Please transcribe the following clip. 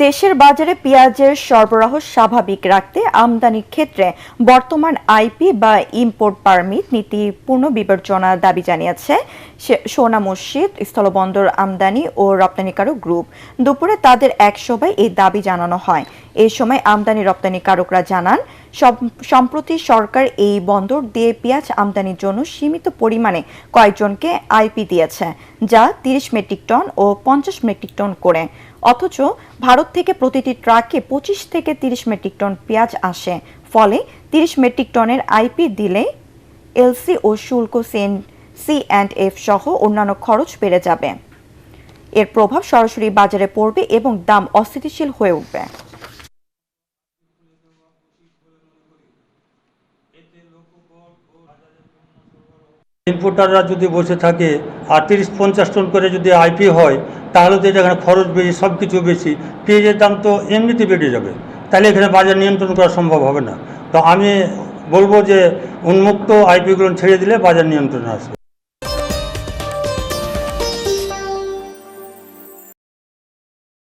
দেশের বাজারে পেঁয়াজের সরবরাহ স্বাভাবিক রাখতে আমদানির ক্ষেত্রে বর্তমান আইপি বা ইম্পোর্ট পারমিট নীতি পূর্ণ বিবেচনা দাবি জানিয়েছে। সোনা মসজিদ, স্থলবন্দর আমদানি ও রপ্তানিকারক গ্রুপ। দুপুরে তাদের এক সভায় এই দাবি জানানো হয়। এই সময় আমদানি রপ্তানিকারকরা জানান সম- সম্প্রতি সরকার এই বন্দর দিয়ে পেঁয়াজ আমদানির জন্য সীমিত পরিমাণে কয়েকজনকে আইপি দিয়েছে, যা তিরিশ মেট্রিক টন ও পঞ্চাশ মেট্রিক টন করে। অথচ ভারত থেকে প্রতিটি ট্রাকে পঁচিশ থেকে তিরিশ মেট্রিক টন পেঁয়াজ আসে, ফলে তিরিশ মেট্রিক টনের আইপি দিলে এলসি ও শুল্ক সেন, সি অ্যান্ড এফ সহ অন্যান্য খরচ বেড়ে যাবে। এর প্রভাব সরাসরি বাজারে পড়বে এবং দাম অস্থিতিশীল হয়ে উঠবে। ইম্পোর্টাররা যদি বসে থাকে আর তিরিশ পঞ্চাশ টন করে যদি আইপি হয়, তাহলে তো এখানে খরচ বেশি সব কিছু বেশি। পেঁয়াজের দাম তো এমনিতে বেড়ে যাবে। তাহলে এখানে বাজার নিয়ন্ত্রণ করা সম্ভব হবে না। তো আমি বলব যে উন্মুক্ত আইপিগুলো ছেড়ে দিলে বাজার নিয়ন্ত্রণে আসবে।